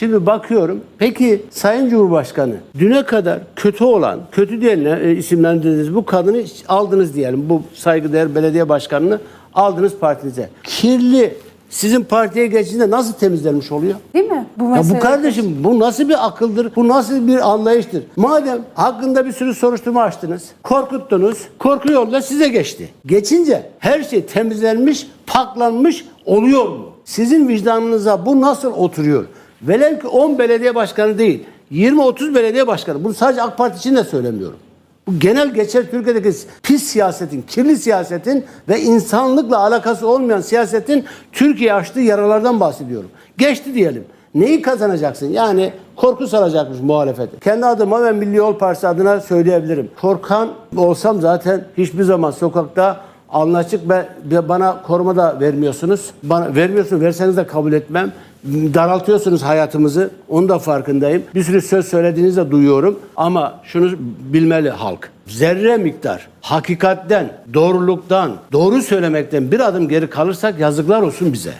Şimdi bakıyorum. Peki Sayın Cumhurbaşkanı düne kadar kötü olan, kötü diye ne- e, isimlendirdiğiniz bu kadını aldınız diyelim. Bu saygıdeğer belediye başkanını aldınız partinize. Kirli sizin partiye geçince nasıl temizlenmiş oluyor? Değil mi? Bu Ya mesele. bu kardeşim bu nasıl bir akıldır? Bu nasıl bir anlayıştır? Madem hakkında bir sürü soruşturma açtınız, korkuttunuz, korku yolda size geçti. Geçince her şey temizlenmiş, paklanmış oluyor mu? Sizin vicdanınıza bu nasıl oturuyor? Velev ki 10 belediye başkanı değil, 20-30 belediye başkanı. Bunu sadece AK Parti için de söylemiyorum. Bu genel geçer Türkiye'deki pis siyasetin, kirli siyasetin ve insanlıkla alakası olmayan siyasetin Türkiye açtığı yaralardan bahsediyorum. Geçti diyelim. Neyi kazanacaksın? Yani korku salacakmış muhalefet. Kendi adıma ve Milli Yol Partisi adına söyleyebilirim. Korkan olsam zaten hiçbir zaman sokakta anlaşık ve bana koruma da vermiyorsunuz. Bana vermiyorsunuz, verseniz de kabul etmem. Daraltıyorsunuz hayatımızı. Onun da farkındayım. Bir sürü söz söylediğinizi de duyuyorum. Ama şunu bilmeli halk. Zerre miktar hakikatten, doğruluktan, doğru söylemekten bir adım geri kalırsak yazıklar olsun bize.